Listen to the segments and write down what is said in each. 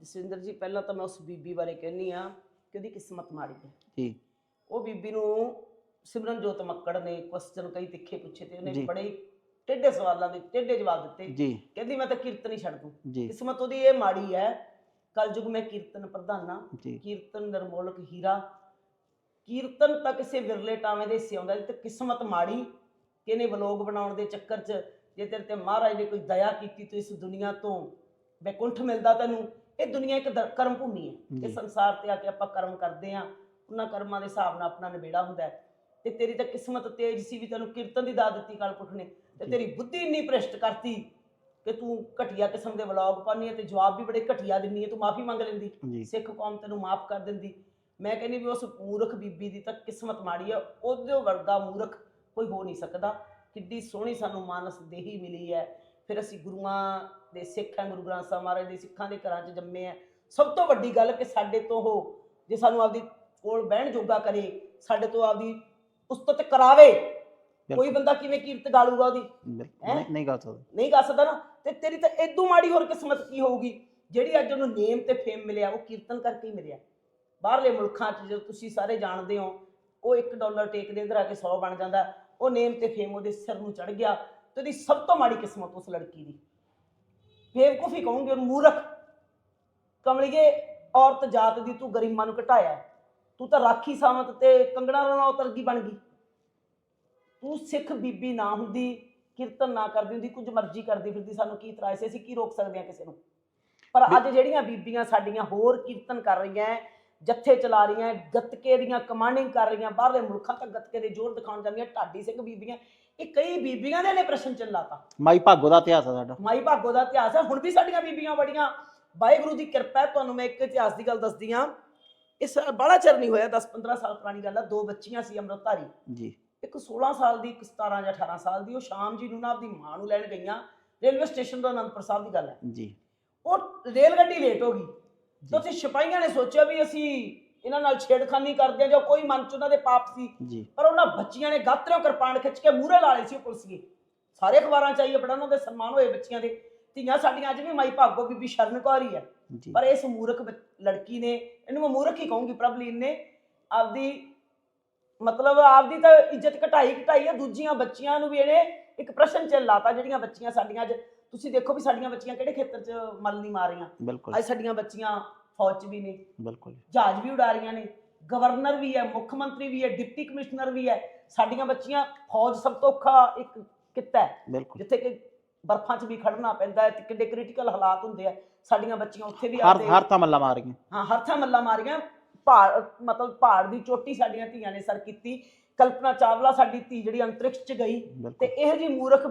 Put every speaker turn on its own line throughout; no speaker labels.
ਜਸਵਿੰਦਰ ਜੀ ਪਹਿਲਾਂ ਤਾਂ ਮੈਂ ਉਸ ਬੀਬੀ ਬਾਰੇ ਕਹਿੰਨੀ ਆ ਕਿ ਉਹਦੀ ਕਿਸਮਤ ਮਾੜੀ ਹੈ।
ਜੀ।
ਉਹ ਬੀਬੀ ਨੂੰ ਸਿਮਰਨਜੋਤ ਮੱਕੜ ਨੇ ਕੁਐਸਚਨ ਕਈ ਤਿੱਖੇ ਪੁੱਛੇ ਤੇ ਉਹਨੇ। ਬੜੇ ਟੇਢੇ ਸਵਾਲਾਂ ਦੇ ਟੇਢੇ ਜਵਾਬ ਦਿੱਤੇ।
ਜੀ।
ਕਹਿੰਦੀ ਮੈਂ ਤਾਂ ਕੀਰਤਨ ਹੀ ਛੱਡ ਦੂੰ। ਕਿਸਮਤ ਉਹਦੀ ਇਹ ਮਾੜੀ ਹੈ ਕਲਯੁਗ ਮੈਂ ਕੀਰਤਨ ਪ੍ਰਧਾਨਾ ਕੀਰਤਨ ਨਿਰਮੋਲਕ ਹੀਰਾ। ਕੀਰਤਨ ਤਾਂ ਕਿਸੇ ਵਿਰਲੇ ਟਾਵੇਂ ਦੇ ਸਿਆਉਂਦਾ ਤੇ ਕਿਸਮਤ ਮਾੜੀ ਕਿ ਇਹਨੇ ਵਲੋਗ ਬਣਾਉਣ ਦੇ ਚੱਕਰ 'ਚ? ਜੇ ਤੇਰੇ ਤੇ ਮਹਾਰਾਜ ਨੇ ਕੋਈ ਦਇਆ ਕੀਤੀ ਤੂੰ ਇਸ ਦੁਨੀਆ ਤੋਂ ਬੈਕੁੰਠ ਮਿਲਦਾ ਤੈਨੂੰ ਇਹ ਦੁਨੀਆ ਇੱਕ ਦਰ- ਕਰਮ ਭੂਮੀ ਹੈ।
ਜੀ।
ਇਹ ਸੰਸਾਰ ਤੇ ਆ ਕੇ ਆਪਾਂ ਕਰਮ ਕਰਦੇ ਆ ਉਹਨਾਂ ਕਰਮਾਂ ਦੇ ਹਿਸਾਬ ਨਾਲ ਆਪਣਾ ਨਿਬੇੜਾ ਹੁੰਦਾ ਹੈ। ਤੇ ਤੇਰੀ ਤਾਂ ਕਿਸਮਤ ਤੇਜ ਸੀ ਵੀ ਤੈਨੂੰ ਕੀਰਤਨ ਦੀ ਦਾਤ ਦਿੱਤੀ ਕਾਲ ਪੁਰਖ ਨੇ। ਤੇ
ਜੀ।
ਤੇਰੀ ਬੁੱਧੀ ਇੰਨੀ ਭ੍ਰਿਸ਼ਟ ਕਰਤੀ ਕਿ ਤੂੰ ਘਟੀਆ ਕਿਸਮ ਦੇ ਵਲੌਗ ਪਾਉਂਦੀ ਹੈ ਤੇ ਜਵਾਬ ਵੀ ਬੜੇ ਘਟੀਆ ਦਿੰਦੀ ਹੈ। ਤੂੰ ਮਾਫੀ ਮੰਗ ਲੈਂਦੀ।
ਜੀ।
ਸਿੱਖ ਕੌਮ ਤੈਨੂੰ ਮਾਫ ਕਰ ਦਿੰਦੀ। ਮੈਂ ਕਹਿੰਦੀ ਵੀ ਉਸ ਮੂਰਖ ਬੀਬੀ ਦੀ ਤਾਂ ਕਿਸਮਤ ਮਾੜੀ ਹੈ। ਉਹਦੇ ਵਰਗਾ ਮੂਰਖ ਕੋਈ ਹੋ ਨਹੀਂ ਸਕਦਾ। ਕਿੱਡੀ ਸੋਹਣੀ ਸਾਨੂੰ ਮਾਨਸ ਦੇਹੀ ਮਿਲੀ ਹੈ। ਫਿਰ ਅਸੀਂ ਗੁਰੂਆਂ ਦੇ ਸਿੱਖ ਹੈ ਗੁਰੂ ਗ੍ਰੰਥ ਸਾਹਿਬ ਮਹਾਰਾਜ ਦੇ ਸਿੱਖਾਂ ਦੇ ਘਰਾਂ 'ਚ ਜੰਮੇ ਆ। ਸਭ ਤੋਂ ਵੱਡੀ ਗੱਲ ਕਿ ਸਾਡੇ ਤੋਂ ਉਹ ਜੇ ਸਾਨੂੰ ਆਪਦੀ ਕੋਲ ਬਹਿਣ ਜੋਗਾ ਕਰੇ ਸਾਡੇ ਤੋਂ ਆਪਦੀ ਉਸਤਤ ਕਰਾਵੇ। ਕੋਈ ਬੰਦਾ ਕਿਵੇਂ ਕੀਰਤ ਗਾਲੂਗਾ ਉਹਦੀ?
ਨਹੀਂ ਨਹੀਂ ਗੱਲ ਸਕਦਾ।
ਨਹੀਂ ਗਾ ਸਕਦਾ ਨਾ। ਤੇ ਤੇਰੀ ਤਾਂ ਇਦੋਂ ਮਾੜੀ ਹੋਰ ਕਿਸਮਤ ਕੀ ਹੋਊਗੀ? ਜਿਹੜੀ ਅੱਜ ਉਹਨੂੰ ਨੇਮ ਤੇ ਫੇਮ ਮਿਲਿਆ ਉਹ ਕੀਰਤਨ ਕਰਕੇ ਹੀ ਮਿਲਿਆ। ਬਾਹਰਲੇ ਮੁਲਕਾਂ 'ਚ ਜੋ ਤੁਸੀਂ ਸਾਰੇ ਜਾਣਦੇ ਹੋ ਉਹ 1 ਡਾਲਰ ਟੇਕ ਦੇ ਇਧਰ ਆ ਕੇ 100 ਬਣ ਜਾਂਦਾ। ਉਹ ਨੇਮ ਤੇ ਫੇਮ ਉਹਦੇ ਸਿਰ ਨੂੰ ਚੜ ਗਿਆ। ਤੇ ਉਹਦੀ ਸਭ ਤੋਂ ਮਾੜੀ ਕਿਸਮਤ ਉਸ ਲੜਕੀ ਦੀ। ਬੇਵਕੂਫੀ ਕਹੂੰਗੇ ਉਹਨੂੰ ਮੂਰਖ। ਕਮਲੀਏ ਔਰਤ ਜਾਤ ਦੀ ਤੂੰ ਗਰੀਬਾਂ ਨੂੰ ਘਟਾਇਆ। ਤੂੰ ਤਾਂ ਰਾਖੀ ਸਾਵੰਤ ਤੇ ਕੰਗਣਾ ਰਣੌਤ ਵਰਗੀ ਬਣ ਗਈ। ਤੂੰ ਸਿੱਖ ਬੀਬੀ ਨਾ ਹੁੰਦੀ ਕੀਰਤਨ ਨਾ ਕਰਦੀ ਹੁੰਦੀ ਕੁਝ ਮਰਜ਼ੀ ਕਰਦੀ ਫਿਰਦੀ ਸਾਨੂੰ ਕੀ ਇਤਰਾਜ਼ ਸੀ ਅਸੀਂ ਕੀ ਰੋਕ ਸਕਦੇ ਹਾਂ ਕਿਸੇ ਨੂੰ? ਪਰ ਅੱਜ ਜਿਹੜੀਆਂ ਬੀਬੀਆਂ ਸਾਡੀਆਂ ਹੋਰ ਕੀਰਤਨ ਕਰ ਰਹੀਆਂ ਜੱਥੇ ਚਲਾ ਰਹੀਆਂ ਗੱਤਕੇ ਦੀਆਂ ਕਮਾਂਡਿੰਗ ਕਰ ਰਹੀਆਂ ਬਾਹਰਲੇ ਮੁਲਕਾਂ ਤੱਕ ਗੱਤਕੇ ਦੇ ਜ਼ੋਰ ਦਿਖਾਉਣ ਜਾਂਦੀਆਂ ਢਾਡੀ ਸਿੰਘ ਬੀਬੀਆਂ ਇਹ ਕਈ ਬੀਬੀਆਂ ਦੇ ਨੇ ਪ੍ਰਸ਼ਨ ਚੱਲਾਤਾ
ਮਾਈ ਭਾਗੋ ਦਾ ਇਤਿਹਾਸ ਆ ਸਾਡਾ।
ਮਾਈ ਭਾਗੋ ਦਾ ਇਤਿਹਾਸ ਹੈ ਹੁਣ ਵੀ ਸਾਡੀਆਂ ਬੀਬੀਆਂ ਬੜੀਆਂ ਵਾਹਿਗੁਰੂ ਦੀ ਕਿਰਪਾ ਹੈ ਤੁਹਾਨੂੰ ਮੈਂ ਇੱਕ ਇਤਿਹਾਸ ਦੀ ਗੱਲ ਦੱਸਦੀ ਹਾਂ। ਇਸ ਬੜਾ ਚਿਰ ਨਹੀਂ ਹੋਇਆ 10 15 ਸਾਲ ਪੁਰਾਣੀ ਗੱਲ ਹੈ ਦੋ ਬੱਚੀਆਂ ਸੀ ਅੰਮ੍ਰਿਤਧਾਰੀ।
ਜੀ।
ਇੱਕ 16 ਸਾਲ ਦੀ ਇੱਕ 17 ਜਾਂ 18 ਸਾਲ ਦੀ ਉਹ ਸ਼ਾਮ ਜੀ ਨੂੰ ਨਾ ਆਪਦੀ ਮਾਂ ਨੂੰ ਲੈਣ ਗਈਆਂ ਰੇਲਵੇ ਸਟੇਸ਼ਨ ਤੋਂ ਅਨੰਦਪੁਰ ਸਾਹਿਬ ਦੀ ਗੱਲ ਹੈ।
ਜੀ।
ਉਹ ਰੇਲ ਗੱਡੀ ਲੇਟ ਹੋ ਗਈ। ਤੇ ਉੱਥੇ ਸਿਪਾਹੀਆਂ ਨੇ ਸੋਚਿਆ ਵੀ ਅਸੀਂ ਇਹਨਾਂ ਨਾਲ ਛੇੜਖਾਨੀ ਕਰਦੇ ਹਾਂ ਜਾਂ ਕੋਈ ਮਨ ਚ ਉਹਨਾਂ ਦੇ ਪਾਪ ਸੀ। ਪਰ ਉਹਨਾਂ ਬੱਚੀਆਂ ਨੇ ਗਾਤਰਿਓਂ ਕਿਰਪਾਨ ਖਿੱਚ ਕੇ ਮੂਹਰੇ ਲਾ ਲਏ ਸੀ ਉਹ ਪੁਲਿਸੀਏ ਸਾਰੇ ਅਖਬਾਰਾਂ ਚ ਆਈਏ ਉਹਨਾਂ ਦੇ ਸਨਮਾਨ ਹੋਏ ਬੱਚੀਆਂ ਦੇ। ਧੀਆਂ ਸਾਡੀਆਂ ਅੱਜ ਵੀ ਮਾਈ ਭਾਗੋ ਬੀਬੀ ਸ਼ਰਨ ਕੌਰ ਹੀ। ਪਰ ਇਸ ਮੂਰਖ ਲੜਕੀ ਨੇ ਇਹਨੂੰ ਮੈਂ ਮੂਰਖ ਹੀ ਕਹੂੰਗੀ ਪ੍ਰਭਲੀਨ ਨੇ ਆਪਦੀ ਮਤਲਬ ਆਪਦੀ ਤਾਂ ਇੱਜ਼ਤ ਘਟਾਈ ਘਟਾਈ ਹੈ ਦੂਜੀਆਂ ਬੱਚੀਆਂ ਨੂੰ ਵੀ ਇਹਨੇ ਇੱਕ ਪ੍ਰਸ਼ਨ ਚ ਲਾਤਾ ਜਿਹੜੀਆਂ ਬੱਚੀਆਂ ਸਾਡੀਆਂ ਅੱਜ ਤੁਸੀਂ ਦੇਖੋ ਵੀ ਸਾਡੀਆਂ ਬੱਚੀਆਂ ਕਿਹੜੇ ਖੇਤਰ 'ਚ ਮਲ ਨਹੀਂ ਮਾਰੀਆਂ
ਬਿਲਕੁਲ।
ਅੱਜ ਸਾਡੀਆਂ ਬੱਚੀਆਂ ਫੌਜ 'ਚ ਵੀ ਨੇ
ਬਿਲਕੁਲ
ਜਹਾਜ਼ ਵੀ ਉਡਾ ਰਹੀਆਂ ਨੇ ਗਵਰਨਰ ਵੀ ਹੈ ਮੁੱਖ ਮੰਤਰੀ ਵੀ ਹੈ ਡਿਪਟੀ ਕਮਿਸ਼ਨਰ ਵੀ ਹੈ। ਸਾਡੀਆਂ ਬੱਚੀਆਂ ਫੌਜ ਸਭ ਤੋਂ ਔਖਾ ਇੱਕ ਕਿੱਤਾ ਹੈ। ਜਿੱਥੇ ਕਿ ਬਰਫਾਂ 'ਚ ਵੀ ਖੜਨਾ ਪੈਂਦਾ ਹੈ ਤੇ ਕਿੱਡੇ ਕ੍ਰਿਟੀਕਲ ਹਾਲਾਤ ਹੁੰਦੇ ਆ। ਸਾਡੀਆਂ ਬੱਚੀਆਂ ਉੱਥੇ ਵੀ
ਹਰ ਹਰ ਥਾਂ ਮੱਲਾ ਮਾਰ ਗਏ
ਹਾਂ ਹਰ ਥਾਂ ਮੱਲਾ ਮਾਰੀਆਂ ਪਹਾੜ ਮਤਲਬ ਪਹਾੜ ਦੀ ਚੋਟੀ ਸਾਡੀਆਂ ਧੀਆਂ ਨੇ ਸਰ ਕੀਤੀ। ਕਲਪਨਾ ਚਾਵਲਾ ਸਾਡੀ ਧੀ ਜਿਹੜੀ ਅੰਤਰਿਕਸ਼ 'ਚ ਗਈ। ਤੇ ਇਹ ਜੀ ਮੂਰਖ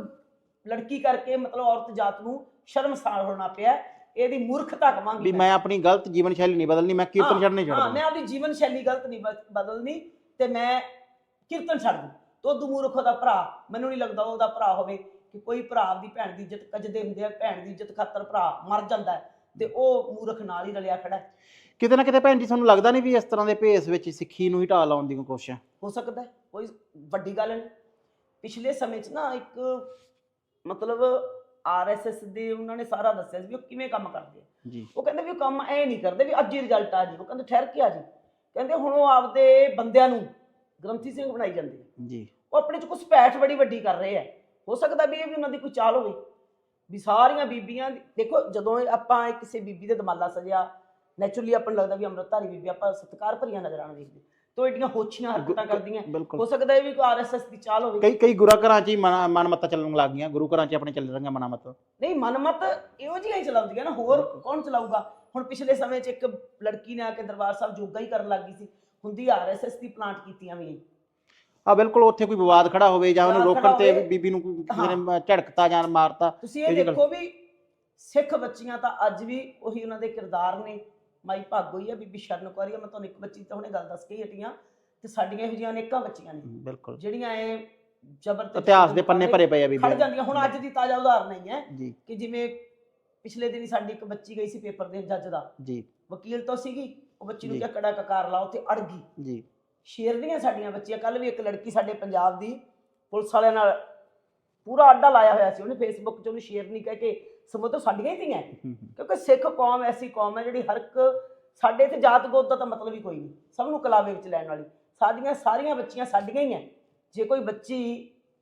ਲੜਕੀ ਕਰਕੇ ਮਤਲਬ ਔਰਤ ਜਾਤ ਨੂੰ ਸ਼ਰਮਸਾਰ ਹੋਣਾ ਪਿਆ। ਇਹਦੀ ਮੂਰਖਤਾ ਕਵਾਂਗੀ
ਵੀ ਮੈਂ। ਆਪਣੀ ਗਲਤ ਜੀਵਨ ਸ਼ੈਲੀ ਨਹੀਂ ਬਦਲਣੀ ਮੈਂ ਕੀਰਤਨ
ਹਾਂ,
ਛੱਡਣੇ
ਹਾਂ
ਛੱਡਦਾ
ਮੈਂ ਆਪਣੀ ਜੀਵਨ ਸ਼ੈਲੀ ਗਲਤ ਨਹੀਂ ਬਦ- ਬਦਲਣੀ ਤੇ ਮੈਂ ਕੀਰਤਨ ਛੱਡ ਦੂੰ। ਤੋ ਮੂਰਖ ਉਹਦਾ ਭਰਾ ਮੈਨੂੰ ਨਹੀਂ ਲੱਗਦਾ ਉਹਦਾ ਭਰਾ ਹੋਵੇ ਕਿ ਕੋਈ ਭਰਾ ਆਪਦੀ ਭੈਣ ਦੀ ਇੱਜ਼ਤ ਕੱਜਦੇ ਹੁੰਦੇ ਆ ਭੈਣ ਦੀ ਇੱਜ਼ਤ ਖਾਤਰ ਭਰਾ ਮਰ ਜਾਂਦਾ ਹੈ ਤੇ ਉਹ ਮੂਰਖ ਨਾਲ ਹੀ ਰਲਿਆ ਖੜਾ ਹੈ।
ਕਿਤੇ ਨਾ ਕਿਤੇ ਭੈਣ ਜੀ ਤੁਹਾਨੂੰ ਲੱਗਦਾ ਨਹੀਂ ਵੀ ਇਸ ਤਰ੍ਹਾਂ ਦੇ ਭੇਸ ਵਿੱਚ ਸਿੱਖੀ ਨੂੰ ਹੀ ਢਾਲ ਲਾਉਣ ਦੀ ਕੋਸ਼ਿਸ਼। ਹੈ
ਹੋ ਸਕਦਾ ਹੈ, ਕੋਈ ਵੱਡੀ ਗੱਲ ਨਹੀਂ। ਪਿਛਲੇ ਸਮੇਂ 'ਚ ਨਾ ਇੱਕ ਮਤਲਬ ਆਰਐਸਐਸ ਦੇ ਉਹਨਾਂ ਨੇ ਸਾਰਾ ਦੱਸਿਆ ਸੀ ਵੀ ਉਹ ਕਿਵੇਂ ਕੰਮ ਕਰਦੇ ਆ।
ਜੀ।
ਉਹ ਕਹਿੰਦੇ ਵੀ ਉਹ ਕੰਮ ਐ ਨਹੀਂ ਕਰਦੇ ਵੀ ਅੱਜ ਹੀ ਰਿਜ਼ਲਟ ਆ ਜੀ ਉਹ ਕਹਿੰਦੇ ਠਹਿਰ ਕੇ ਆ ਜੀ। ਕਹਿੰਦੇ ਹੁਣ ਉਹ ਆਪਦੇ ਬੰਦਿਆਂ ਨੂੰ ਗ੍ਰੰਥੀ ਸਿੰਘ ਬਣਾਈ ਜਾਂਦੇ ਆ।
ਜੀ।
ਉਹ ਆਪਣੇ ਚ ਕੁਝ ਪੈਠ ਬੜੀ ਵੱਡੀ ਕਰ ਰਹੇ ਆ। ਹੋ ਸਕਦਾ ਵੀ ਇਹ ਵੀ ਉਹਨਾਂ ਦੀ ਕੋਈ ਚਾਲ ਹੋਵੇ। ਵੀ ਸਾਰੀਆਂ ਬੀਬੀਆਂ ਦੇਖੋ ਜਦੋਂ ਆਪਾਂ ਕਿਸੇ ਬੀਬੀ ਦੇ ਦਮਾਲਾ ਸਜਿਆ ਨੇਚਰਲੀ ਆਪਾਂ ਲੱਗਦਾ ਵੀ ਅੰਮ੍ਰਿਤਧਾਰੀ ਬੀਬੀ ਆਪਾਂ ਸਤਿਕਾਰ ਭਰੀਆਂ ਨਜ਼ਰਾਂ ਨਾਲ ਵੇਖਦੇ। ਤੋ ਏਡੀਆਂ ਹੋਛੀਆਂ ਹਰਕਤਾਂ ਕਰਦੀਆਂ। ਹੋ ਸਕਦਾ ਇਹ ਵੀ ਕੋਈ ਆਰਐਸਐਸ ਦੀ ਚਾਲ ਹੋਵੇ।
ਕਈ ਕਈ ਗੁਰਾਂ ਘਰਾਂ 'ਚ ਹੀ ਮਨ ਮਨ ਮੱਤਾ ਚੱਲਣ ਲੱਗ ਗਈਆਂ। ਗੁਰੂ ਘਰਾਂ 'ਚ ਆਪਣੇ ਚੱਲ ਰਹੀਆਂ ਮਨਾ ਮਤ
ਨਹੀਂ ਮਨਮਤ ਇਹੋ ਜਿਹੀਆਂ ਹੀ ਚਲਾਉਂਦੀਆਂ ਨਾ। ਹੋਰ ਕੌਣ ਚਲਾਊਗਾ? ਹੁਣ ਪਿਛਲੇ ਸਮੇਂ 'ਚ ਇੱਕ ਲੜਕੀ ਨੇ ਆ ਕੇ ਦਰਬਾਰ ਸਾਹਿਬ ਯੋਗਾ ਹੀ ਕਰਨ ਲੱਗ ਗਈ ਸੀ। ਹੁੰਦੀ ਆਰਐਸਐਸ ਦੀ ਪਲਾਂਟ ਕੀਤੀਆਂ ਵੀ
ਆ ਬਿਲਕੁਲ ਉੱਥੇ ਕੋਈ ਵਿਵਾਦ ਖੜਾ ਹੋਵੇ ਜਾਂ ਉਹਨੂੰ
ਵਿਵਾਦ
ਰੋਕਣ ਤੇ
ਹੋਵੇ।
ਬੀਬੀ ਨੂੰ ਕੋਈ ਕਿਸੇ ਨੇ ਝੜਕਤਾ ਜਾਂ ਮਾਰਤਾ
ਤੁਸੀਂ
ਇਹ ਗੱਲ-
ਦੇਖੋ ਵੀ ਸਿੱਖ ਬੱਚੀਆਂ ਤਾਂ ਅੱਜ ਵੀ ਉਹੀ ਉਹਨਾਂ ਦੇ ਕਿਰਦਾਰ ਨੇ। ਮਾਈ ਭਾਗੋ ਹੀ ਆ ਬੀਬੀ ਸ਼ਰਨ ਹੀ ਆ ਮੈਂ ਤੁਹਾਨੂੰ ਇੱਕ ਬੱਚੀ ਤਾਂ ਹੁਣੇ ਗੱਲ ਦੱਸ ਕੇ ਹੀ ਹਟੀਆਂ ਤੇ ਸਾਡੀਆਂ ਇਹੋ ਜਿਹੀਆਂ ਅਨੇਕਾਂ ਬੱਚੀਆਂ ਨੇ।
ਬਿਲਕੁਲ।
ਜਿਹੜੀਆਂ ਇਹ ਜ਼ਬਰ ਤੇ
ਇਤਿਹਾਸ ਦੇ ਪੰਨੇ ਭਰੇ ਪਏ ਆ
ਖੜ
ਬੀਬੀ
ਜਾਂਦੀਆਂ। ਹੁਣ ਅੱਜ ਦੀ ਤਾਜ਼ਾ ਉਦਾਹਰਨ ਹੈ
ਜੀ।
ਕਿ ਜਿਵੇਂ ਪਿਛਲੇ ਦਿਨੀ ਸਾਡੀ ਇੱਕ ਬੱਚੀ ਗਈ ਸੀ ਪੇਪਰ ਦੇਣ ਜੱਜ ਦਾ।
ਜੀ।
ਵਕੀਲ ਤੋਂ ਸੀਗੀ। ਉਹ ਬੱਚੀ ਨੂੰ
ਜੀ।
ਕਿਹਾ ਕੜਾ ਕਕਾਰ ਲਾਓ ਤੇ ਅੜ ਗਈ।
ਜੀ।
ਸ਼ੇਰਨੀਆਂ ਸਾਡੀਆਂ ਬੱਚੀਆਂ ਕੱਲ ਵੀ ਇੱਕ ਲੜਕੀ ਸਾਡੇ ਪੰਜਾਬ ਦੀ ਪੁਲਿਸ ਵਾਲਿਆਂ ਨਾਲ ਪੂਰਾ ਅੱਡਾ ਲਾਇਆ ਹੋਇਆ ਸੀ। ਉਹਨੇ ਫੇਸਬੁੱਕ 'ਚ ਉਹਨੂੰ ਸ਼ੇਰਨੀ ਕਹਿ ਕੇ ਸਮੁੰਦਰ ਸਾਡੀਆਂ ਹੀ ਧੀਆਂ। ਕਿਉਂਕਿ ਸਿੱਖ ਕੌਮ ਐਸੀ ਕੌਮ ਹੈ ਜਿਹੜੀ ਹਰ ਇੱਕ ਸਾਡੇ ਤੇ ਜਾਤ ਗੋਤ ਦਾ ਤਾਂ ਮਤਲਬ ਹੀ ਕੋਈ ਨਹੀਂ। ਸਭ ਨੂੰ ਕਲਾਵੇ ਵਿੱਚ ਲੈਣ ਵਾਲੀ। ਸਾਡੀਆਂ ਸਾਰੀਆਂ ਬੱਚੀਆਂ ਸਾਡੀਆਂ ਹੀ ਹੈ। ਜੇ ਕੋਈ ਬੱਚੀ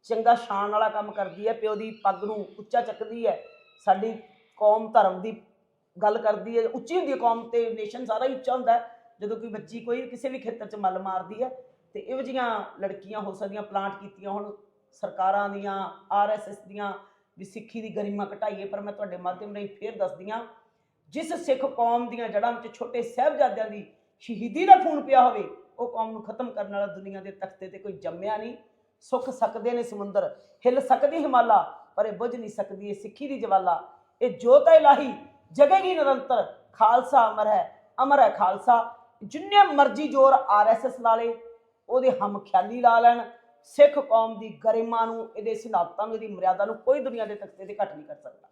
ਚੰਗਾ ਸ਼ਾਨ ਵਾਲਾ ਕੰਮ ਕਰਦੀ ਹੈ ਪਿਓ ਦੀ ਪੱਗ ਨੂੰ ਉੱਚਾ ਚੱਕਦੀ ਹੈ ਸਾਡੀ ਕੌਮ ਧਰਮ ਦੀ ਗੱਲ ਕਰਦੀ ਹੈ ਉੱਚੀ ਹੁੰਦੀ ਹੈ ਕੌਮ ਤੇ ਨੇਸ਼ਨ ਸਾਰਾ ਹੀ ਉੱਚਾ ਹੁੰਦਾ ਜਦੋਂ ਕੋਈ ਬੱਚੀ ਕੋਈ ਕਿਸੇ ਵੀ ਖੇਤਰ 'ਚ ਮੱਲ ਮਾਰਦੀ ਹੈ ਤੇ ਇਹੋ ਜਿਹੀਆਂ ਲੜਕੀਆਂ ਹੋ ਸਕਦੀਆਂ ਪਲਾਂਟ ਕੀਤੀਆਂ ਹੁਣ ਸਰਕਾਰਾਂ ਦੀਆਂ ਆਰਐਸਐਸ ਦੀਆਂ ਵੀ ਸਿੱਖੀ ਦੀ ਗਰਿਮਾ ਘਟਾਈਏ, ਪਰ ਮੈਂ ਤੁਹਾਡੇ ਮਾਧਿਅਮ ਰਾਹੀਂ ਫੇਰ ਦੱਸਦੀ ਹਾਂ, ਜਿਸ ਸਿੱਖ ਕੌਮ ਦੀਆਂ ਜੜ੍ਹਾਂ ਵਿੱਚ ਛੋਟੇ ਸਾਹਿਬਜ਼ਾਦਿਆਂ ਦੀ ਸ਼ਹੀਦੀ ਦਾ ਖੂਨ ਪਿਆ ਹੋਵੇ, ਉਹ ਕੌਮ ਨੂੰ ਖਤਮ ਕਰਨ ਵਾਲਾ ਦੁਨੀਆ ਦੇ ਤਖਤੇ ਤੇ ਕੋਈ ਜੰਮਿਆ ਨਹੀਂ। ਸੁੱਖ ਸਕਦੇ ਨੇ ਸਮੁੰਦਰ, ਹਿੱਲ ਸਕਦੀ ਹਿਮਾਲਾ, ਪਰ ਇਹ ਬੁੱਝ ਨਹੀਂ ਸਕਦੀ, ਇਹ ਸਿੱਖੀ ਦੀ ਜਵਾਲਾ। ਇਹ ਜੋਤ ਹੈ ਇਲਾਹੀ ਜਗੇਗੀ ਨਿਰੰਤਰ। ਖਾਲਸਾ ਅਮਰ ਹੈ ਅਮਰ ਹੈ ਖਾਲਸਾ। ਜਿੰਨੇ ਮਰਜ਼ੀ ਜ਼ੋਰ ਆਰਐਸਐਸ ਲਾ ਲੇ, ਉਹਦੇ ਹਮ ਖਿਆਲੀ ਲਾ ਲੈਣ ਸਿੱਖ ਕੌਮ ਦੀ ਗਰਿਮਾ ਨੂੰ, ਇਹਦੇ ਸਿਧਾਂਤਾਂ ਨੂੰ, ਇਹਦੀ ਮਰਿਆਦਾ ਨੂੰ ਕੋਈ ਦੁਨੀਆ ਦੇ ਤਖਤੇ ਤੇ ਘੱਟ ਨਹੀਂ ਕਰ ਸਕਦਾ।